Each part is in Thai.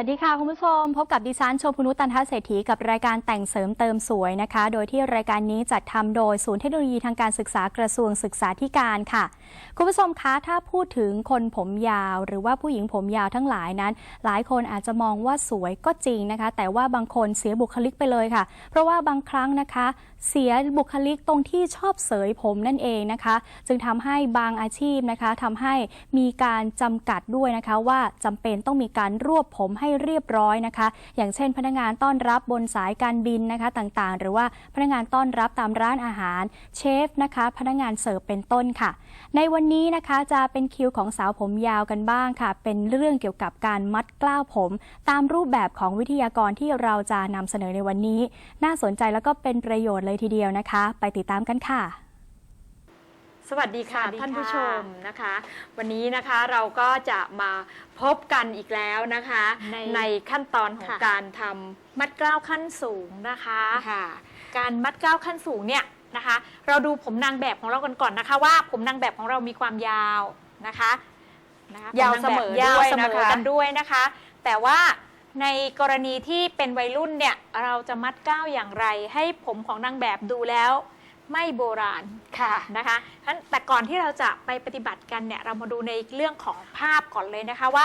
วัสดีค่ะ คุณผู้ชม พบกับดิฉันโชพนุตันทเศรษฐีกับรายการแต่งเสริมเติมสวยนะคะ โดยที่รายการนี้จัดทำโดยศูนย์เทคโนโลยีทางการศึกษากระทรวงศึกษาธิการค่ะคุณผู้ชมคะถ้าพูดถึงคนผมยาว หรือว่าผู้หญิงผมยาวทั้งหลายนั้น หลายคนอาจจะมองว่าสวยก็จริงนะคะ แต่ว่าบางคนเสียบุคลิกไปเลยค่ะ เพราะว่าบางครั้งนะคะ เสียบุคลิกตรงที่ชอบเสยผมนั่นเองนะคะ จึงทำให้บางอาชีพนะคะทำให้มีการจำกัดด้วยนะคะว่าจำเป็นต้องมีการรวบผมให้เรียบร้อยนะคะ อย่างเช่น พนักงานต้อนรับบนสายการบินนะคะต่างๆ หรือว่าพนักงานต้อนรับตามร้านอาหารเชฟนะคะ พนักงานเสิร์ฟเป็นต้นค่ะในวันนี้นะคะจะเป็นคิวของสาวผมยาวกันบ้างค่ะ เป็นเรื่องเกี่ยวกับการมัดกล้าวผม ตามรูปแบบของวิทยากรที่เราจะนำเสนอในวันนี้ น่าสนใจแล้วก็เป็นประโยชน์เลยทีเดียวนะคะ ไปติดตามกันค่ะสวัสดีค่ะสวัสดีค่ะท่านผู้ชมนะคะ วันนี้นะคะเราก็จะมาพบกันอีกแล้วนะคะในขั้นตอนของค่ะการทมัดกล้าวขั้นสูงนะคะำค่ะการมัดกล้าวขั้นสูงเนี่ย นะคะ เราดูผมนางแบบของเรากันก่อนนะคะ ว่าผมนางแบบของเรามีความยาวนะคะนะคะยาวผนงแบบเสมอยาวด้วยเสมอนะคะกันด้วยนะคะ แต่ว่าในกรณีที่เป็นวัยรุ่นเนี่ยเราจะมัดกล้าวอย่างไร ให้ผมของนางแบบดูแล้วไม่โบราณค่ะนะคะฉะนั้นแต่ก่อนที่เราจะไปปฏิบัติกันเนี่ยเรามาดูในเรื่องของภาพก่อนเลยนะคะว่า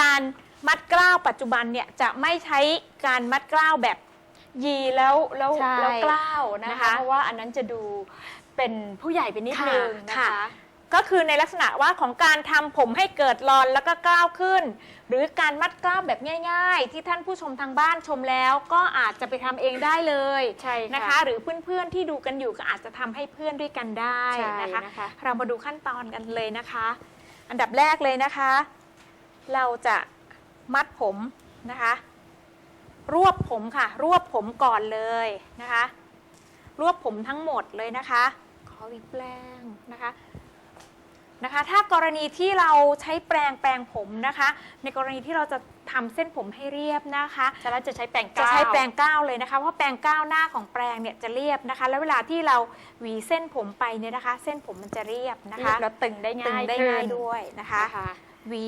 การมัดกล้าวปัจจุบันเนี่ยจะไม่ใช้การมัดกล้าวแบบ ยีแล้วแล้วใช่แล้วกล้าวนะนะคะ คะ เพราะว่าอันนั้นจะดูเป็นผู้ใหญ่ไปนิดค่ะนึงนะค่ะ คะ ก็คือในลักษณะว่าของการทำผมให้เกิดรอนแล้วก็กล้าวขึ้น หรือการมัดกล้าวแบบง่าย ๆ ที่ท่านผู้ชมทางบ้านชมแล้วก็อาจจะไปทำเองได้เลยใช่ค่ะนะคะ หรือเพื่อนๆที่ดูกันอยู่ก็อาจจะทำให้เพื่อนด้วยกันได้ใช่นะคะ นะคะ เรามาดูขั้นตอนกันเลยนะคะ อันดับแรกเลยนะคะ เราจะมัดผมนะคะ รวบผมค่ะ รวบผมก่อนเลยนะคะ รวบผมทั้งหมดเลยนะคะ ขอหวีแปลงนะคะนะคะ ถ้ากรณีที่เราใช้แปรงแปรงผมนะคะ ในกรณีที่เราจะทำเส้นผมให้เรียบนะคะฉะนั้นจะใช้แปรงกจะล้าวใช้แปรงก้าวเลยนะคะ เพราะแปรงก้าวหน้าของแปรงเนี่ยจะเรียบนะคะ แล้วเวลาที่เราหวีเส้นผมไปเนี่ยนะคะ เส้นผมมันจะเรียบนะเรียคะบแล้วตึงได้ตึงง่ายได้ขึ้ง่ายนด้วยนะคะนะคะหวี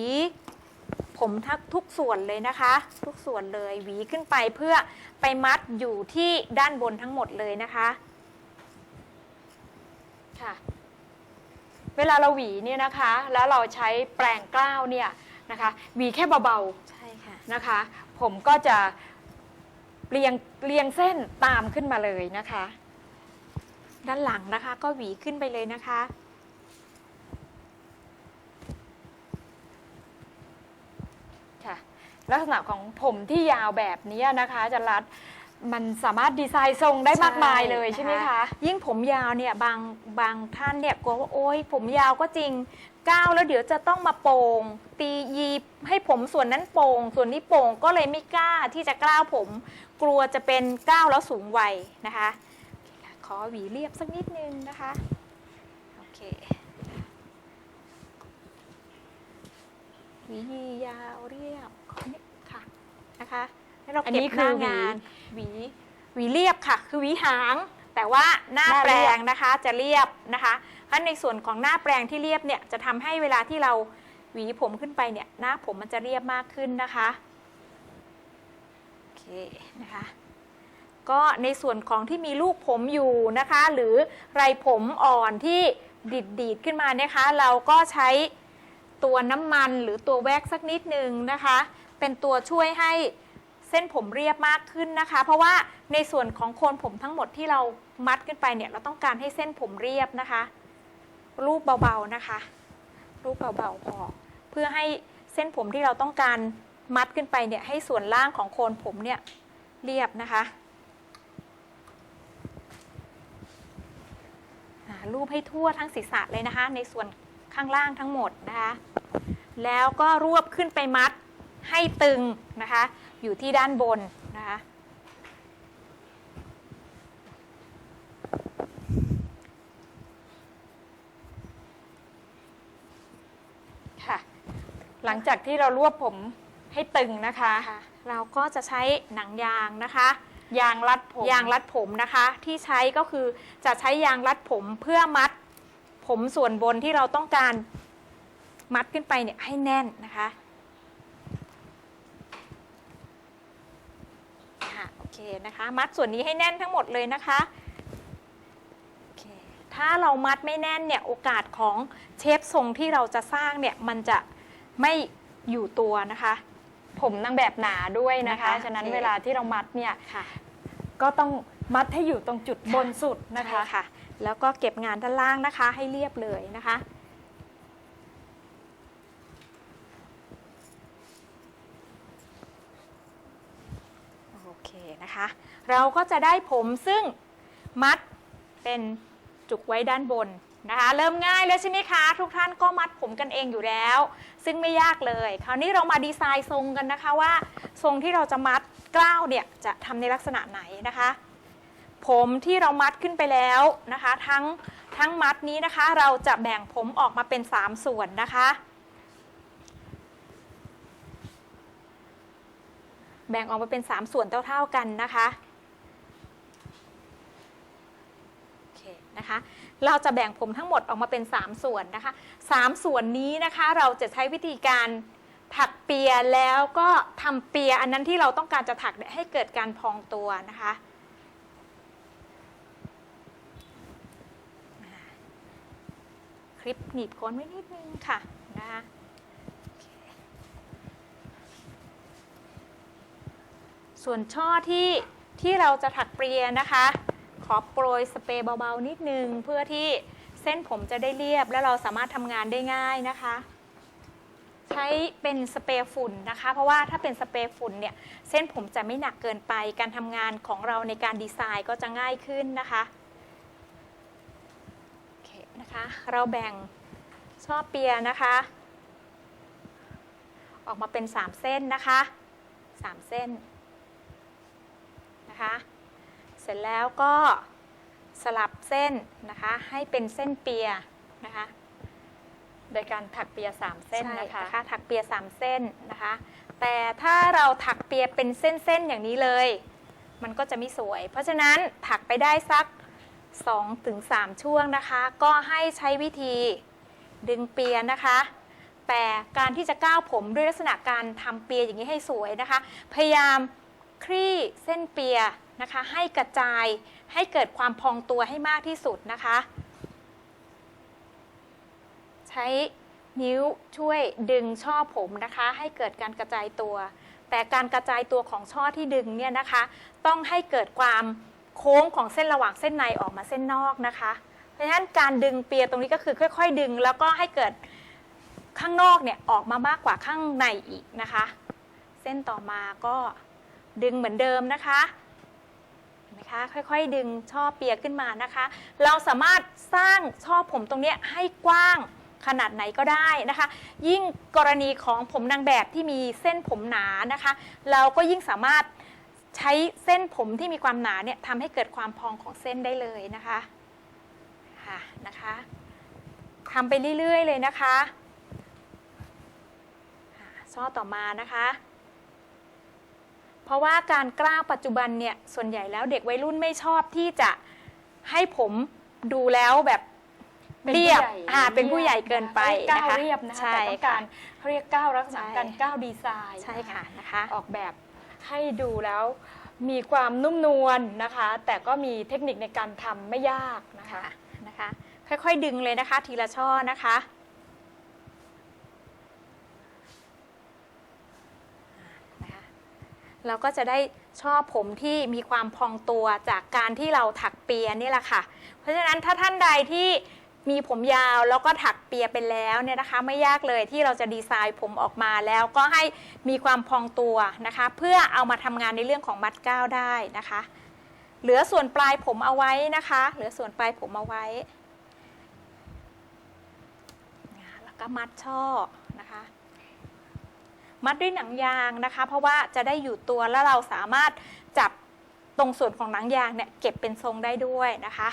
ผมทักทุกส่วนเลยนะคะ ทุกส่วนเลยหวีขึ้นไปเพื่อไปมัดอยู่ที่ด้านบนทั้งหมดเลยนะคะค่ะเวลาเราหวีเนี่ยนะคะ แล้วเราใช้แปรงกล้าวเนี่ยนะคะหวีแค่เบาใช่ค่ะๆนะคะ ผมก็จะเรียงเรียงเส้นตามขึ้นมาเลยนะคะ ด้านหลังนะคะก็หวีขึ้นไปเลยนะคะ ค่ะ ลักษณะของผมที่ยาวแบบนี้นะคะอาจะรัดมันสามารถดีไซน์ทรงได้มากมายเลยใช่ไหมคะ ยิ่งผมยาวเนี่ยบางบางท่านเนี่ยกลัวว่าโอ๊ยผมยาวก็จริงก้าวแล้วเดี๋ยวจะต้องมาโป่งตียีให้ผมส่วนนั้นโป่งส่วนนี้โป่งก็เลยไม่กล้าที่จะกล้าวผม กลัวจะเป็นก้าวแล้วสูงวัยนะคะโอเคค่ะขอหวีเรียบสักนิดนึงนะคะโอเคหวียียาวเรียบขอนิดค่ะ นะคะให้เราอันเก็นี้บหคือน้าหวี งานหวีหวีเรียบค่ะ คือหวีหาง แต่ว่าหน้าหน้าแปเรีลยบ งนะคะจะเรียบนะคะเพราะในส่วนของหน้าแปลงที่เรียบเนี่ยจะทำให้เวลาที่เราหวีผมขึ้นไปเนี่ยหน้าผมมันจะเรียบมากขึ้นนะคะโอเคนะคะ ก็ในส่วนของที่มีลูกผมอยู่นะคะ หรือไรผมอ่อนที่ดีดดีดๆขึ้นมานะคะ เราก็ใช้ตัวน้ำมันหรือตัวแว็กซ์สักนิดนึงนะคะ เป็นตัวช่วยให้เส้นผมเรียบมากขึ้นนะคะ เพราะว่าในส่วนของโคนผมทั้งหมดที่เรามัดขึ้นไปเนี่ยเราต้องการให้เส้นผมเรียบนะคะ รูปเบาๆนะคะ รูปเบาๆพอเพื่อให้เส้นผมที่เราต้องการมัดขึ้นไปเนี่ยให้ส่วนล่างของโคนผมเนี่ยเรียบนะคะรูปให้ทั่วทั้งศีรษะเลยนะคะ ในส่วนข้างล่างทั้งหมดนะคะ แล้วก็รวบขึ้นไปมัด ให้ตึงนะคะ อยู่ที่ด้านบนนะคะ ค่ะ หลังจากที่เรารวบผมให้ตึงนะคะค่ะเราก็จะใช้หนังยางนะคะยางรัดผมยางรัดผมนะคะ ที่ใช้ก็คือจะใช้ยางรัดผมเพื่อมัดผมส่วนบนที่เราต้องการมัดขึ้นไปเนี่ยให้แน่นนะคะ เคนะคะ มัดส่วนนี้ให้แน่นทั้งหมดเลยนะคะโอเคถ้าเรามัดไม่แน่นเนี่ยโอกาสของเชฟทรงที่เราจะสร้างเนี่ยมันจะไม่อยู่ตัวนะคะ ผมนางแบบหนาด้วยนะคะ นะคะฉะนั้นโอเค เวลาที่เรามัดเนี่ย ค่ะ ก็ต้องมัดให้อยู่ตรงจุดบนสุดนะคะใช่ค่ะแล้วก็เก็บงานด้านล่างนะคะให้เรียบเลยนะคะ โอเค นะคะ เราก็จะได้ผมซึ่งมัดเป็นจุกไว้ด้านบนนะคะ เริ่มง่ายแล้วใช่ไหมคะ ทุกท่านก็มัดผมกันเองอยู่แล้ว ซึ่งไม่ยากเลย คราวนี้เรามาดีไซน์ทรงกันนะคะว่า ทรงที่เราจะมัดกล้าวเนี่ยจะทำในลักษณะไหนนะคะ ผมที่เรามัดขึ้นไปแล้วนะคะ ทั้งทั้งมัดนี้นะคะ เราจะแบ่งผมออกมาเป็น 3 ส่วนนะคะ แบ่งออกมาเป็น 3 ส่วนเท่าๆกันนะคะโอเคนะคะเราจะแบ่งผมทั้งหมดออกมาเป็น 3 ส่วนนะคะ 3 ส่วนนี้นะคะเราจะใช้วิธีการถักเปียแล้วก็ทำเปียอันนั้นที่เราต้องการจะถักให้เกิดการพองตัวนะคะคลิปหนีบโค้นไว้นิดนึงค่ะนะคะโอเค ส่วนช่อที่ที่เราจะถักเปรียนะคะ ขอโปรยสเปรย์เบาๆนิดนึง เพื่อที่เส้นผมจะได้เรียบ และเราสามารถทำงานได้ง่ายนะคะ ใช้เป็นสเปรย์ฝุ่นนะคะ เพราะว่าถ้าเป็นสเปรย์ฝุ่นเนี่ยเส้นผมจะไม่หนักเกินไป การทำงานของเราในการดีไซน์ก็จะง่ายขึ้นนะคะโอเคนะคะ เราแบ่งช่อเปียนะคะ ออกมาเป็น 3 เส้นนะคะ 3 เส้น นะคะ เสร็จแล้วก็สลับเส้นนะคะ ให้เป็นเส้นเปียนะคะ โดยการถักเปียสามเส้นนะคะใช่ถักเปียสามเส้นนะคะ แต่ถ้าเราถักเปียเป็นเส้นๆอย่างนี้เลย มันก็จะไม่สวย เพราะฉะนั้นถักไปได้สัก2-3ถึง3ช่วงนะคะ ก็ให้ใช้วิธีดึงเปียนะคะ แต่การที่จะก้าวผมด้วยลักษณะการทำเปียอย่างนี้ให้สวยนะคะ พยายาม คลี่เส้นเปียนะคะ ให้กระจายให้เกิดความพองตัวให้มากที่สุดนะคะ ใช้นิ้วช่วยดึงช่อผมนะคะ ให้เกิดการกระจายตัว แต่การกระจายตัวของช่อที่ดึงเนี่ยนะคะ ต้องให้เกิดความโค้งของเส้นระหว่างเส้นในออกมาเส้นนอกนะคะเพราะฉะนั้นการดึงเปียตรงนี้ก็คือค่อย ๆ ดึง แล้วก็ให้เกิดข้างนอกเนี่ยออกมามากกว่าข้างในอีกนะคะ เส้นต่อมาก็ ดึงเหมือนเดิมนะคะเห็นไหมคะค่อยๆ ดึงช่อเปียขึ้นมานะคะ เราสามารถสร้างช่อผมตรงนี้ให้กว้างขนาดไหนก็ได้นะคะ ยิ่งกรณีของผมนางแบบที่มีเส้นผมหนานะคะ เราก็ยิ่งสามารถใช้เส้นผมที่มีความหนาเนี่ยทำให้เกิดความพองของเส้นได้เลยนะคะค่ะนะคะทำไปเรื่อยๆเลยนะคะช่อต่อมานะคะ เพราะว่าการกล้าวปัจจุบันเนี่ยส่วนใหญ่แล้วเด็กวัยรุ่นไม่ชอบที่จะให้ผมดูแล้วแบบเป็นเรีผู้ยบใหญ่อ่าเป็นผู้ใหญ่เกินไปก้านะวคะเรียบนะคะใช่แต่ต้องการเขาเรียกก้าวลักษณะใช่การก้าวดีไซน์ใช่ค่ะนะคะออกแบบให้ดูแล้วมีความนุ่มนวลนะคะ แต่ก็มีเทคนิคในการทำไม่ยากนะคะค่ะนะคะ ค่อยๆดึงเลยนะคะ ทีละช่อนะคะนะคะ เราก็จะได้ช่อผมที่มีความพองตัวจากการที่เราถักเปียนี่แหละค่ะ เพราะฉะนั้นถ้าท่านใดที่มีผมยาวแล้วก็ถักเปียไปแล้วเนี่ยนะคะ ไม่ยากเลยที่เราจะดีไซน์ผมออกมาแล้วก็ให้มีความพองตัวนะคะ เพื่อเอามาทำงานในเรื่องของมัดก้าวได้นะคะ เหลือส่วนปลายผมเอาไว้นะคะ เหลือส่วนปลายผมเอาไว้แล้วก็มัดช่อนะคะ มัดด้วยหนังยางนะคะ เพราะว่าจะได้อยู่ตัวแล้วเราสามารถจับตรงส่วนของหนังยางเนี่ยเก็บเป็นทรงได้ด้วยนะคะ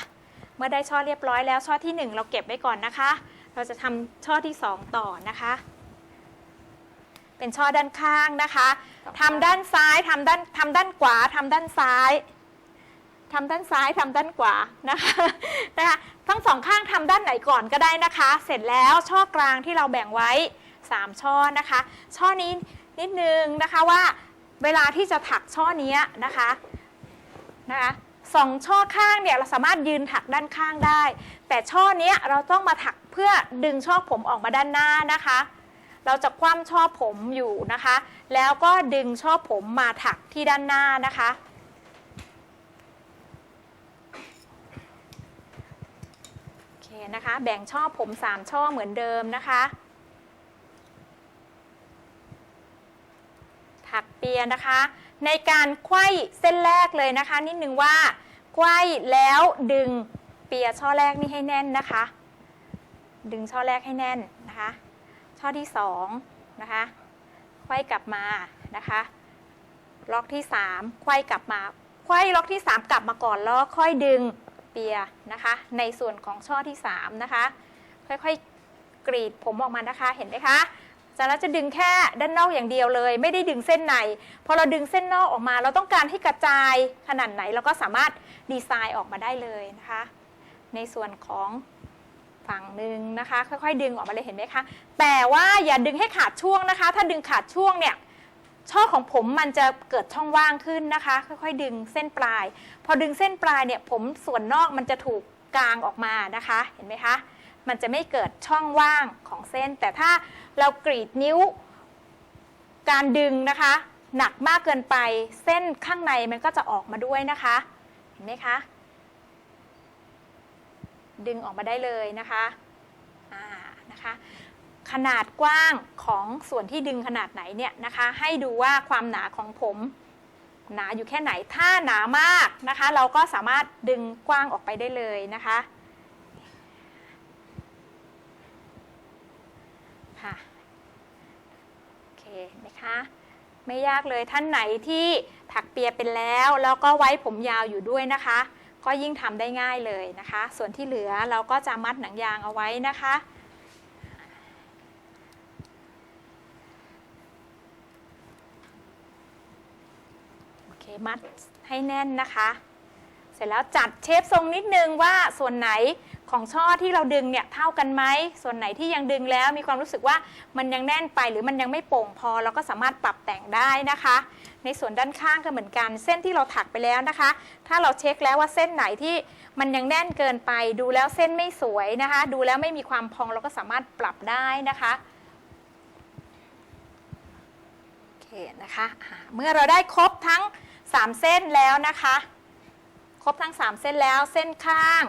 เมื่อได้ช่อเรียบร้อยแล้วช่อที่ 1 เราเก็บไว้ก่อนนะคะ เราจะทำช่อที่ 2 ต่อนะคะ เป็นช่อด้านข้างนะคะทำด้านซ้ายทำด้านทำด้านขวาทำด้านซ้ายทำด้านซ้ายทำด้านขวานะคะนะคะทั้งสองข้างทำด้านไหนก่อนก็ได้นะคะ เสร็จแล้วช่อกลางที่เราแบ่งไว้ 3 ช่อนะคะ ช่อนี้นิดนึงนะคะว่าเวลาที่จะถักช่อนี้นะคะนะคะสองช่อข้างเนี่ยเราสามารถยืนถักด้านข้างได้ แต่ช่อนี้เราต้องมาถักเพื่อดึงช่อผมออกมาด้านหน้านะคะ เราจะคว่ำช่อผมอยู่นะคะ แล้วก็ดึงช่อผมมาถักที่ด้านหน้านะคะโอเคนะคะ แบ่งช่อผม 3 ช่อเหมือนเดิมนะคะ ถักเปียนะคะ ในการไขว้เส้นแรกเลยนะคะ นิดนึงว่าไขว้แล้วดึงเปียช่อแรกนี่ให้แน่นนะคะ ดึงช่อแรกให้แน่นนะคะ ช่อที่2นะคะไขว้กลับมานะคะ ล็อกที่3ไขว้กลับมาไขว้ล็อกที่3กลับมาก่อนแล้วค่อยดึงเปียนะคะ ในส่วนของช่อที่3นะคะ ค่อยๆกรีดผมออกมานะคะเห็นไหมคะ จากนั้นจะดึงแค่ด้านนอกอย่างเดียวเลย ไม่ได้ดึงเส้นในพอเราดึงเส้นนอกออกมา เราต้องการให้กระจายขนาดไหนเราก็สามารถดีไซน์ออกมาได้เลยนะคะ ในส่วนของฝั่งหนึ่งนะคะ ค่อยๆ ดึงออกมาเลยเห็นไหมคะ แต่ว่าอย่าดึงให้ขาดช่วงนะคะ ถ้าดึงขาดช่วงเนี่ยช่อของผมมันจะเกิดช่องว่างขึ้นนะคะ ค่อยๆ ดึงเส้นปลาย พอดึงเส้นปลายเนี่ยผมส่วนนอกมันจะถูกกลางออกมานะคะ เห็นไหมคะ มันจะไม่เกิดช่องว่างของเส้น แต่ถ้าเรากรีดนิ้วการดึงนะคะ หนักมากเกินไปเส้นข้างในมันก็จะออกมาด้วยนะคะ เห็นไหมคะ ดึงออกมาได้เลยนะคะอ่านะคะขนาดกว้างของส่วนที่ดึงขนาดไหนเนี่ยนะคะ ให้ดูว่าความหนาของผมหนาอยู่แค่ไหนถ้าหนามากนะคะ เราก็สามารถดึงกว้างออกไปได้เลยนะคะ ค่ะโอเคไหมคะไม่ยากเลยท่านไหนที่ถักเปียเป็นแล้ว แล้วก็ไว้ผมยาวอยู่ด้วยนะคะ ก็ยิ่งทำได้ง่ายเลยนะคะ ส่วนที่เหลือเราก็จะมัดหนังยางเอาไว้นะคะโอเคมัดให้แน่นนะคะ ร็จแล้วจัดเชฟทรงนิดนึงว่าส่วนไหนของช่อที่เราดึงเนี่ยเท่ากันไหมส่วนไหนที่ยังดึงแล้วมีความรู้สึกว่ามันยังแน่นไปหรือมันยังไม่โป่งพอ เราก็สามารถปรับแต่งได้นะคะ ในส่วนด้านข้างก็เหมือนกัน เส้นที่เราถักไปแล้วนะคะ ถ้าเราเช็คแล้วว่าเส้นไหนที่มันยังแน่นเกินไป ดูแล้วเส้นไม่สวยนะคะ ดูแล้วไม่มีความพองเราก็สามารถปรับได้นะคะโอเคนะคะ เมื่อเราได้ครบทั้ง 3 เส้นแล้วนะคะ ครบทั้ง 3 เส้นแล้วเส้นข้าง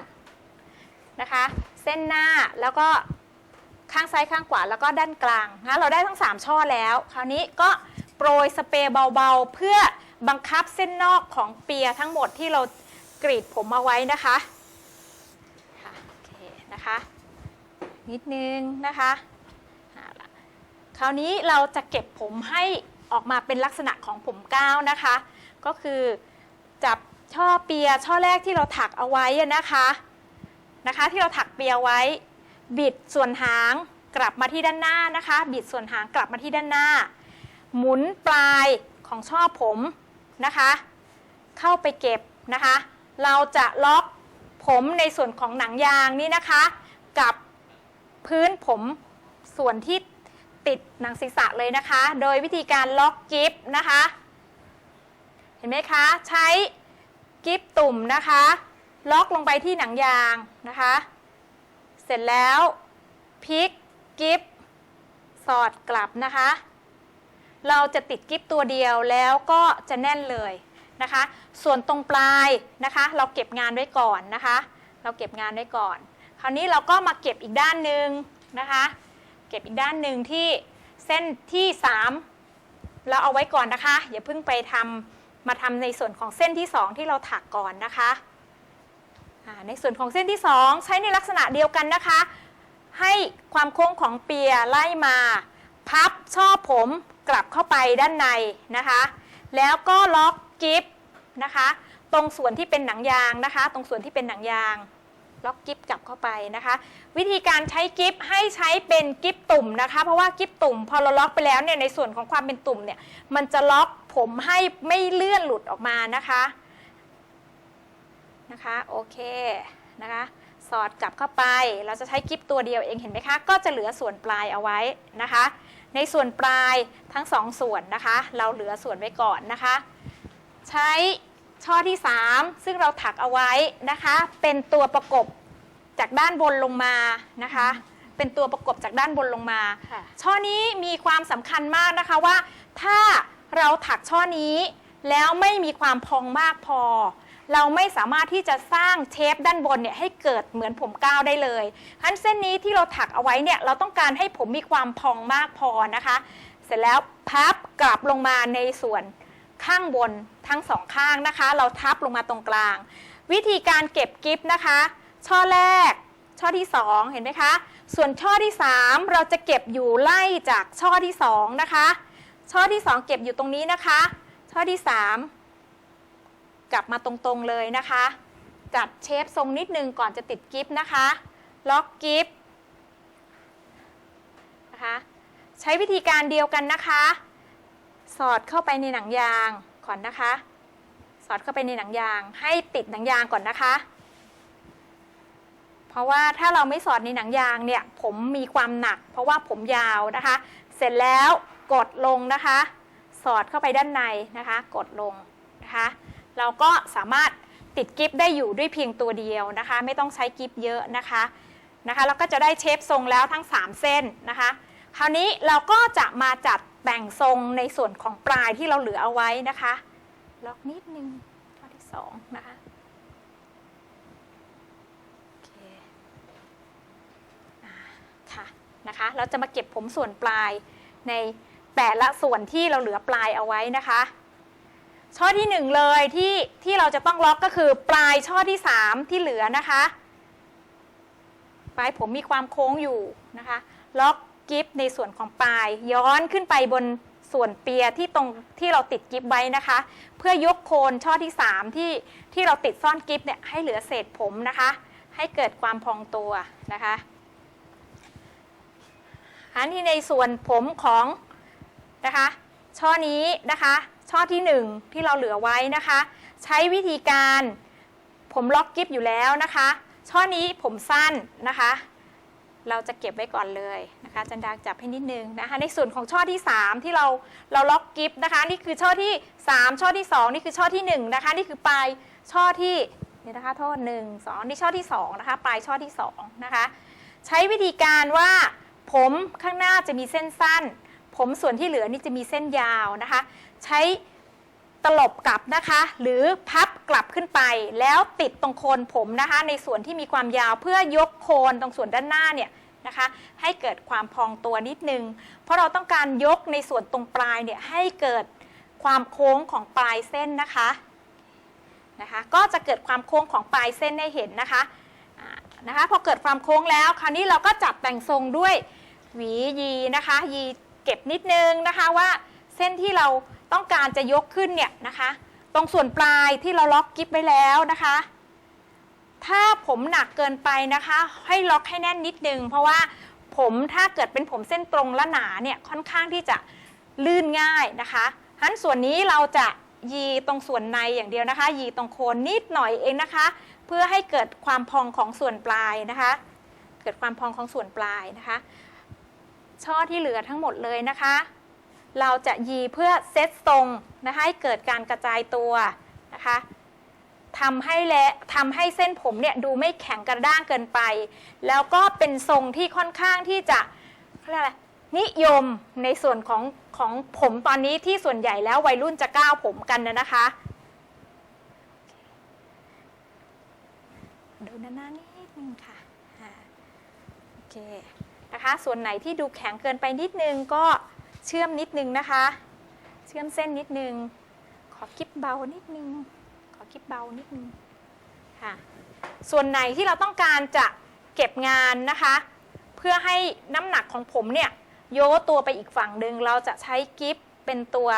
นะคะ เส้นหน้าแล้วก็ข้างซ้ายข้างขวาแล้วก็ด้านกลางนะเราได้ทั้ง 3 ช่อแล้ว คราวนี้ก็โปรยสเปรย์เบาๆ เพื่อบังคับเส้นนอกของเปียทั้งหมดที่เรากรีดผมเอาไว้นะคะค่ะโอเคนะคะ นิดนึงนะคะเอาล่ะคราวนี้เราจะเก็บผมให้ออกมาเป็นลักษณะของผมก้าวนะคะ ก็คือจับ ช่อเปียช่อแรกที่เราถักเอาไว้นะคะนะคะ ที่เราถักเปียไว้ บิดส่วนหางกลับมาที่ด้านหน้านะคะ บิดส่วนหางกลับมาที่ด้านหน้า หมุนปลายของช่อผมนะคะ เข้าไปเก็บนะคะ เราจะล็อกผมในส่วนของหนังยางนี่นะคะ กับพื้นผมส่วนที่ติดหนังศีรษะเลยนะคะ โดยวิธีการล็อกกิฟนะคะ เห็นไหมคะ ใช้ กิฟตุ่มนะคะ ล็อกลงไปที่หนังยางนะคะ เสร็จแล้วพลิกกิฟสอดกลับนะคะ เราจะติดกิฟตัวเดียวแล้วก็จะแน่นเลยนะคะ ส่วนตรงปลายนะคะ เราเก็บงานไว้ก่อนนะคะ เราเก็บงานไว้ก่อน คราวนี้เราก็มาเก็บอีกด้านหนึ่งนะคะ เก็บอีกด้านหนึ่งที่เส้นที่ 3 เราเอาไว้ก่อนนะคะ อย่าเพิ่งไปทำ มาทำในส่วนของเส้นที่ 2 ที่เราถักก่อนนะคะในส่วนของเส้นที่ 2 ใช้ในลักษณะเดียวกันนะคะ ให้ความโค้งของเปียไล่มา พับช่อผมกลับเข้าไปด้านในนะคะ แล้วก็ล็อกกิฟนะคะ ตรงส่วนที่เป็นหนังยางนะคะ ตรงส่วนที่เป็นหนังยาง ล็อกกิฟกลับเข้าไปนะคะ วิธีการใช้กิฟให้ใช้เป็นกิฟตุ่มนะคะ เพราะว่ากิฟตุ่มพอเราล็อกไปแล้วเนี่ยในส่วนของความเป็นตุ่มเนี่ยมันจะล็อกผมให้ไม่เลื่อนหลุดออกมานะคะนะคะโอเคนะคะสอดกลับเข้าไปเราจะใช้กิฟตัวเดียวเองเห็นไหมคะ ก็จะเหลือส่วนปลายเอาไว้นะคะ ในส่วนปลายทั้งสองส่วนนะคะ เราเหลือส่วนไว้ก่อนนะคะ ใช้ ช่อที่ 3 ซึ่งเราถักเอาไว้นะคะ เป็นตัวประกบจากด้านบนลงมานะคะ เป็นตัวประกบจากด้านบนลงมาค่ะช่อนี้มีความสำคัญมากนะคะว่า ถ้าเราถักช่อนี้แล้วไม่มีความพองมากพอ เราไม่สามารถที่จะสร้างเชฟด้านบนเนี่ยให้เกิดเหมือนผมก้าวได้เลยฉะนั้นเส้นนี้ที่เราถักเอาไว้เนี่ยเราต้องการให้ผมมีความพองมากพอนะคะ เสร็จแล้วพับกลับลงมาในส่วน ข้างบนทั้งสองข้างนะคะ เราทับลงมาตรงกลาง วิธีการเก็บกิฟต์นะคะ ช่อแรก ช่อที่ 2 เห็นไหมคะ ส่วนช่อที่ 3 เราจะเก็บอยู่ไล่จากช่อที่ 2 นะคะ ช่อที่ 2 เก็บอยู่ตรงนี้นะคะ ช่อที่ 3 กลับมาตรงๆเลยนะคะ จัดเชฟทรงนิดนึงก่อนจะติดกิฟต์นะคะ ล็อกกิฟต์นะคะ ใช้วิธีการเดียวกันนะคะ สอดเข้าไปในหนังยางก่อนนะคะ สอดเข้าไปในหนังยาง ให้ติดหนังยางก่อนนะคะ เพราะว่าถ้าเราไม่สอดในหนังยางเนี่ยผมมีความหนัก เพราะว่าผมยาวนะคะ เสร็จแล้วกดลงนะคะ สอดเข้าไปด้านในนะคะ กดลงนะคะ เราก็สามารถติดกิฟได้อยู่ด้วยเพียงตัวเดียวนะคะ ไม่ต้องใช้กิฟเยอะนะคะนะคะแล้วก็จะได้เชฟทรงแล้วทั้ง 3 เส้นนะคะ คราวนี้เราก็จะมาจัด แต่งทรงในส่วนของปลายที่เราเหลือเอาไว้นะคะ ล็อกนิดนึงข้อที่สองนะคะโอเคอ่าค่ะนะคะ เราจะมาเก็บผมส่วนปลายในแต่ละส่วนที่เราเหลือปลายเอาไว้นะคะช่อที่หนึ่งเลยที่ที่เราจะต้องล็อกก็คือปลายช่อที่สามที่เหลือนะคะ ปลายผมมีความโค้งอยู่นะคะ ล็อก กิฟในส่วนของปลาย ย้อนขึ้นไปบนส่วนเปียที่ตรงที่เราติดกิฟไว้นะคะ เพื่อยกโคนช่อที่ 3 ที่ที่เราติดซ่อนกิฟเนี่ยให้เหลือเศษผมนะคะ ให้เกิดความพองตัวนะคะอันที่ในส่วนผมของนะคะช่อนี้นะคะช่อที่ 1 ที่เราเหลือไว้นะคะ ใช้วิธีการผมล็อกกิฟอยู่แล้วนะคะ ช่อนี้ผมสั้นนะคะ เราจะเก็บไว้ก่อนเลยนะคะจันดาจับให้นิดนึงนะคะ ในส่วนของช่อที่ 3 ที่เราเราล็อกกิฟต์นะคะ นี่คือช่อที่ 3 ช่อที่ 2 นี่คือช่อที่ 1 นะคะ นี่คือปลายช่อที่นี่นะคะโทษหนึ่งสองนี่ช่อที่ 2 นะคะ ปลายช่อที่ 2 นะคะ ใช้วิธีการว่าผมข้างหน้าจะมีเส้นสั้น ผมส่วนที่เหลือนี่จะมีเส้นยาวนะคะ ใช้ ตลบกลับนะคะ หรือพับกลับขึ้นไป แล้วติดตรงโคนผมนะคะ ในส่วนที่มีความยาวเพื่อยกโคนตรงส่วนด้านหน้าเนี่ยนะคะให้เกิดความพองตัวนิดนึง เพราะเราต้องการยกในส่วนตรงปลายเนี่ยให้เกิดความโค้งของปลายเส้นนะคะนะคะ ก็จะเกิดความโค้งของปลายเส้นให้เห็นนะคะนะคะพอเกิดความโค้งแล้วคราวนี้เราก็จัดแต่งทรงด้วยหวียีนะคะยีเก็บนิดนึงนะคะว่าเส้นที่เรา ต้องการจะยกขึ้นเนี่ยนะคะ ตรงส่วนปลายที่เราล็อกกิฟไว้แล้วนะคะ ถ้าผมหนักเกินไปนะคะ ให้ล็อกให้แน่นนิดนึง เพราะว่าผมถ้าเกิดเป็นผมเส้นตรงและหนาเนี่ยค่อนข้างที่จะลื่นง่ายนะคะฉะนั้นส่วนนี้เราจะยีตรงส่วนในอย่างเดียวนะคะ ยีตรงโคนนิดหน่อยเองนะคะ เพื่อให้เกิดความพองของส่วนปลายนะคะ เกิดความพองของส่วนปลายนะคะ ช่อที่เหลือทั้งหมดเลยนะคะ เราจะยีเพื่อเซตทรงนะคะให้เกิดการกระจายตัวนะคะทำให้และทำให้เส้นผมเนี่ยดูไม่แข็งกระด้างเกินไป แล้วก็เป็นทรงที่ค่อนข้างที่จะเรียกอะไรนิยมในส่วนของของผมตอนนี้ที่ส่วนใหญ่แล้ววัยรุ่นจะก้าวผมกันนะนะคะดูหน้าๆนิดนึงค่ะโอเคนะคะส่วนไหนที่ดูแข็งเกินไปนิดนึงก็ เชื่อมนิดนึงนะคะ เชื่อมเส้นนิดนึง ขอกิ๊บเบานิดนึง ขอกิ๊บเบานิดนึงค่ะ ส่วนไหนที่เราต้องการจะเก็บงานนะคะ เพื่อให้น้ำหนักของผมเนี่ยโยตัวไปอีกฝั่งหนึ่งเราจะใช้กิฟเป็นตัว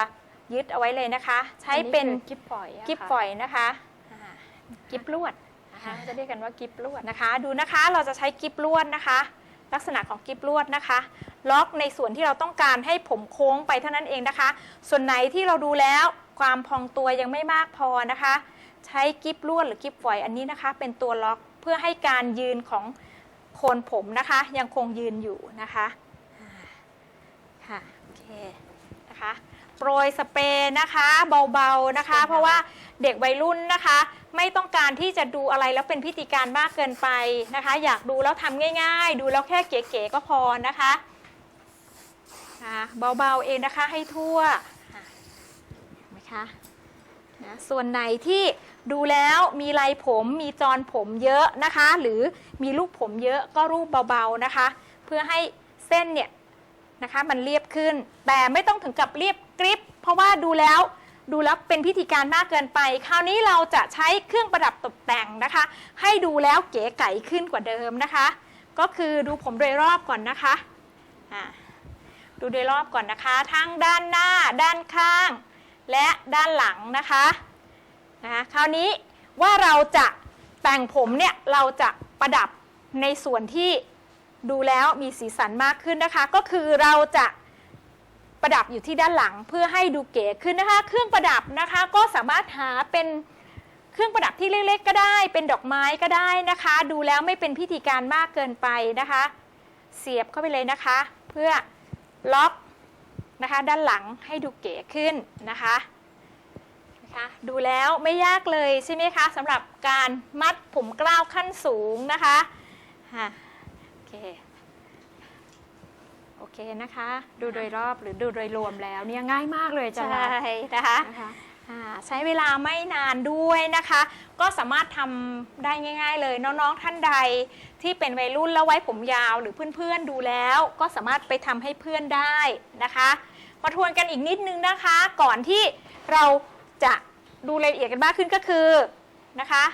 ยึดเอาไว้เลยนะคะ ใช้เป็นอัคือกิฟฝอยอะกิฟค่ะฝอยนะคะอ่ากิฟลวดนะคะจะเรียกกันว่ากิฟลวดนะคะ ดูนะคะเราจะใช้กิฟลวดนะคะ ลักษณะของกิฟลวดนะคะ ล็อกในส่วนที่เราต้องการให้ผมโค้งไปเท่านั้นเองนะคะ ส่วนไหนที่เราดูแล้วความพองตัวยังไม่มากพอนะคะ ใช้กิฟลวดหรือกิฟฝอยอันนี้นะคะ เป็นตัวล็อกเพื่อให้การยืนของโคนผมนะคะ ยังคงยืนอยู่นะคะอ่าค่ะโอเคนะคะโปรยสเปรย์นะคะเบาๆนะคะ เพราะว่าเด็กวัยรุ่นนะคะ ไม่ต้องการที่จะดูอะไรแล้วเป็นพิธีการมากเกินไปนะคะ อยากดูแล้วทำง่าย ๆ ดูแล้วแค่เก๋ๆก็พอนะคะเบาๆเองนะคะให้ทั่วค่ะเห็นไหมคะนะส่วนไหนที่ดูแล้วมีลายผมมีจรผมเยอะนะคะ หรือมีลูกผมเยอะก็รูปเบาๆนะคะ เพื่อให้เส้นเนี่ยนะคะมันเรียบขึ้น แต่ไม่ต้องถึงกับเรียบกริบเพราะว่าดูแล้ว ดูแล้วเป็นพิธีการมากเกินไป คราวนี้เราจะใช้เครื่องประดับตกแต่งนะคะ ให้ดูแล้วเก๋ไก๋ขึ้นกว่าเดิมนะคะ ก็คือดูผมโดยรอบก่อนนะคะดูโดยรอบก่อนนะคะทั้งด้านหน้า ด้านข้าง และด้านหลังนะคะนะคะคราวนี้ว่าเราจะแต่งผมเนี่ยเราจะประดับในส่วนที่ดูแล้วมีสีสันมากขึ้นนะคะ ก็คือเราจะ ประดับอยู่ที่ด้านหลังเพื่อให้ดูเก๋ขึ้นนะคะ เครื่องประดับนะคะก็สามารถหาเป็นเครื่องประดับที่เล็กๆ ก็ได้ เป็นดอกไม้ก็ได้นะคะ ดูแล้วไม่เป็นพิธีการมากเกินไปนะคะ เสียบเข้าไปเลยนะคะ เพื่อล็อกนะคะด้านหลังให้ดูเก๋ขึ้นนะคะนะคะดูแล้วไม่ยากเลยใช่ไหมคะสำหรับการมัดผมกล้าวขั้นสูงนะคะค่ะโอเค อเคนะคะ ดูโดยรอบหรือดูโดยรวมแล้วเนี่ยง่ายมากเลยจะใช่รัดนะคะนะคะอ่าใช้เวลาไม่นานด้วยนะคะ ก็สามารถทำได้ง่าย ๆ เลยน้องๆท่านใดที่เป็นวัยรุ่นแล้วไว้ผมยาวหรือเพื่อนๆดูแล้ว ก็สามารถไปทำให้เพื่อนได้นะคะมาทวนกันอีกนิดนึงนะคะ ก่อนที่เราจะดูรายละเอียดกันมากขึ้นก็คือนะคะ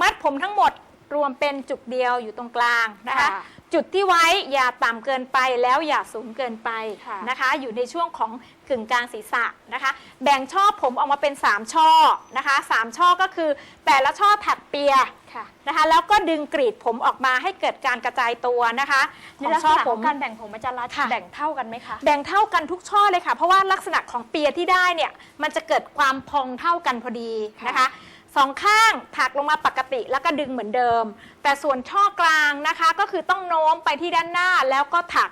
มัดผมทั้งหมดรวมเป็นจุกเดียวอยู่ตรงกลางนะคะ ค่ะ จุดที่ไว้อย่าต่ำเกินไปแล้วอย่าสูงเกินไปค่ะนะคะ อยู่ในช่วงของกึ่งกลางศีรษะนะคะ แบ่งช่อผมออกมาเป็น 3 ช่อนะคะ3ช่อก็คือแต่ละช่อถักเปียค่ะนะคะแล้วก็ดึงกรีดผมออกมาให้เกิดการกระจายตัวนะคะในของลักษช่อณะผของมการแบ่งผมอาจารย์รัดค่ะแบ่งเท่ากันไหมคะแบ่งเท่ากันทุกช่อเลยค่ะ เพราะว่าลักษณะของเปียที่ได้เนี่ยมันจะเกิดความพองเท่ากันพอดีนะคะ สองข้างถักลงมาปกติแล้วก็ดึงเหมือนเดิม แต่ส่วนช่อกลางนะคะก็คือต้องโน้มไปที่ด้านหน้าแล้วก็ถัก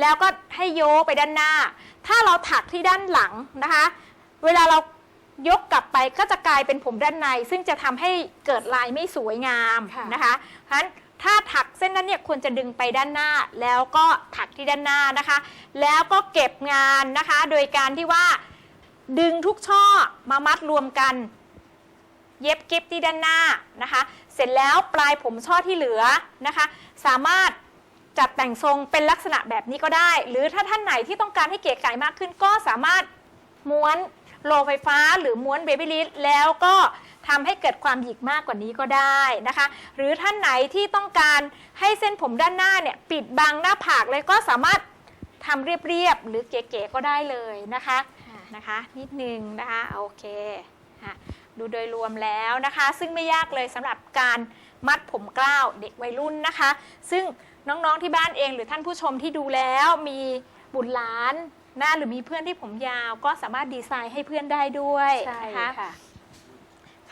แล้วก็ให้โยกไปด้านหน้า ถ้าเราถักที่ด้านหลังนะคะ เวลาเรายกกลับไปก็จะกลายเป็นผมด้านใน ซึ่งจะทำให้เกิดลายไม่สวยงามค่ะนะคะเพราะฉะนั้นถ้าถักเส้นนั้นเนี่ยควรจะดึงไปด้านหน้า แล้วก็ถักที่ด้านหน้านะคะ แล้วก็เก็บงานนะคะ โดยการที่ว่าดึงทุกช่อมามัดรวมกัน เย็บกิ๊บที่ด้านหน้านะคะ เสร็จแล้วปลายผมช่อที่เหลือนะคะ สามารถจัดแต่งทรงเป็นลักษณะแบบนี้ก็ได้ หรือถ้าท่านไหนที่ต้องการให้เก๋ไก๋มากขึ้น ก็สามารถม้วนโลไฟฟ้าหรือม้วนเบบี้ลิสแล้วก็ทำให้เกิดความหยิกมากกว่านี้ก็ได้นะคะ หรือท่านไหนที่ต้องการให้เส้นผมด้านหน้าเนี่ยปิดบังหน้าผากเลยก็สามารถทำเรียบๆหรือเก๋ๆก็ได้เลยนะคะนะคะ นิดนึงนะคะโอเคค่ะ ดูโดยรวมแล้วนะคะ ซึ่งไม่ยากเลยสำหรับการมัดผมกล้าวเด็กวัยรุ่นนะคะ ซึ่งน้องๆที่บ้านเองหรือท่านผู้ชมที่ดูแล้วมีบุตรหลานนะหรือมีเพื่อนที่ผมยาวก็สามารถดีไซน์ให้เพื่อนได้ด้วยใช่นะคะค่ะ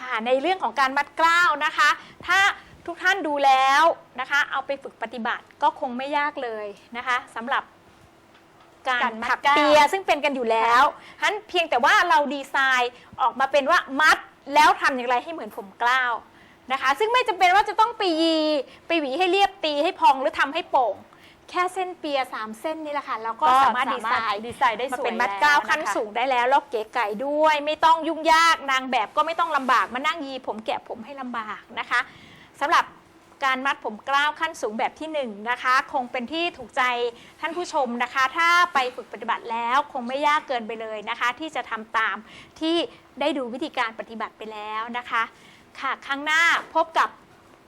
ค่ะในเรื่องของการมัดกล้าวนะคะ ถ้าทุกท่านดูแล้วนะคะ เอาไปฝึกปฏิบัติก็คงไม่ยากเลยนะคะสำหรับการการมัดถักกล้าวเปียซึ่งเป็นกันอยู่แล้วฉะนั้นเพียงแต่ว่าเราดีไซน์ออกมาเป็นว่ามัด แล้วทำอย่างไรให้เหมือนผมกล้าวนะคะ ซึ่งไม่จำเป็นว่าจะต้องไปยีไปหวีให้เรียบตีให้พองหรือทำให้โป่ง แค่เส้นเปียสามเส้นนี่แหละค่ะแล้วก็สามารถดีไซน์ดีไซน์ได้มาสวยเป็นมัดกล้าวขั้นแะคะสูงได้แล้วแล้วเก๋ไก่ด้วย ไม่ต้องยุ่งยากนางแบบก็ไม่ต้องลำบากมานั่งยีผมแกะผมให้ลำบากนะคะสำหรับ การมัดผมกล้าวขั้นสูงแบบที่หนึ่งนะคะ คงเป็นที่ถูกใจท่านผู้ชมนะคะ ถ้าไปฝึกปฏิบัติแล้วคงไม่ยากเกินไปเลยนะคะ ที่จะทำตามที่ได้ดูวิธีการปฏิบัติไปแล้วนะคะ ค่ะครั้งหน้าพบกับ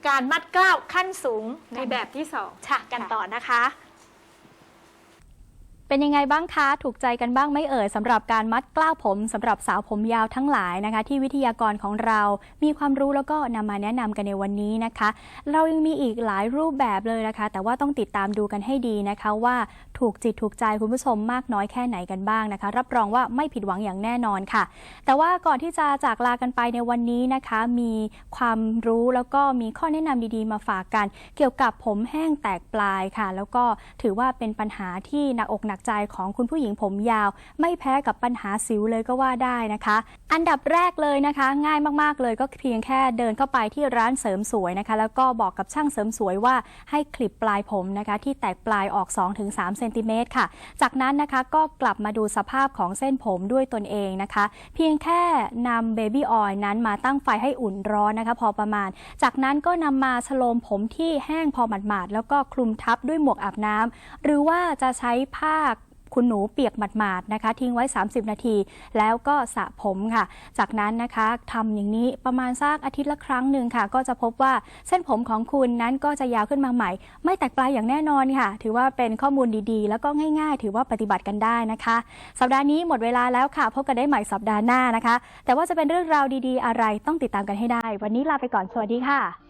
การมัดกล้าวขั้นสูงในแบบที่สองค่ะกันต่อนะคะ เป็นยังไงบ้างคะ ถูกใจกันบ้างไหม่เอ่ยสำหรับการมัดกล้าวผมสำหรับสาวผมยาวทั้งหลายนะคะ ที่วิทยากรของเรามีความรู้แล้วก็นำมาแนะนำกันในวันนี้นะคะ เรายังมีอีกหลายรูปแบบเลยนะคะ แต่ว่าต้องติดตามดูกันให้ดีนะคะว่าถูกจิตถูกใจคุณผู้ชมมากน้อยแค่ไหนกันบ้างนะคะ รับรองว่าไม่ผิดหวังอย่างแน่นอนค่ะ แต่ว่าก่อนที่จะจากลากันไปในวันนี้นะคะ มีความรู้แล้วก็มีข้อแนะนำดีๆ มาฝากกัน เกี่ยวกับผมแห้งแตกปลายค่ะ แล้วก็ถือว่าเป็นปัญหาที่หนักอกหนักใจของคุณผู้หญิงผมยาว ไม่แพ้กับปัญหาสิวเลยก็ว่าได้นะคะ อันดับแรกเลยนะคะ ง่ายมากๆเลยก็เพียงแค่เดินเข้าไปที่ร้านเสริมสวยนะคะ แล้วก็บอกกับช่างเสริมสวยว่าให้คลิปปลายผมนะคะ ที่แตกปลายออก 2-3เซนติเมตรค่ะ จากนั้นนะคะก็กลับมาดูสภาพของเส้นผมด้วยตนเองนะคะ เพียงแค่นำเบบี้ออยล์นั้นมาตั้งไฟให้อุ่นร้อนนะคะ พอประมาณ จากนั้นก็นำมาชโลมผมที่แห้งพอหมาดๆแล้วก็คลุมทับด้วยหมวกอาบน้ำหรือว่าจะใช้ผ้า คุณหนูเปียกหมาดๆนะคะ ทิ้งไว้ 30 นาที แล้วก็สระผมค่ะ จากนั้นนะคะทำอย่างนี้ประมาณสักอาทิตย์ละครั้งหนึ่งค่ะ ก็จะพบว่าเส้นผมของคุณนั้นก็จะยาวขึ้นมาใหม่ ไม่แตกปลายอย่างแน่นอนค่ะ ถือว่าเป็นข้อมูลดีๆ แล้วก็ง่าย ๆ ถือว่าปฏิบัติกันได้นะคะ สัปดาห์นี้หมดเวลาแล้วค่ะพบกันได้ใหม่สัปดาห์หน้านะคะ แต่ว่าจะเป็นเรื่องราวดีๆ อะไรต้องติดตามกันให้ได้ วันนี้ลาไปก่อนสวัสดีค่ะบอกนิดเถอะนะ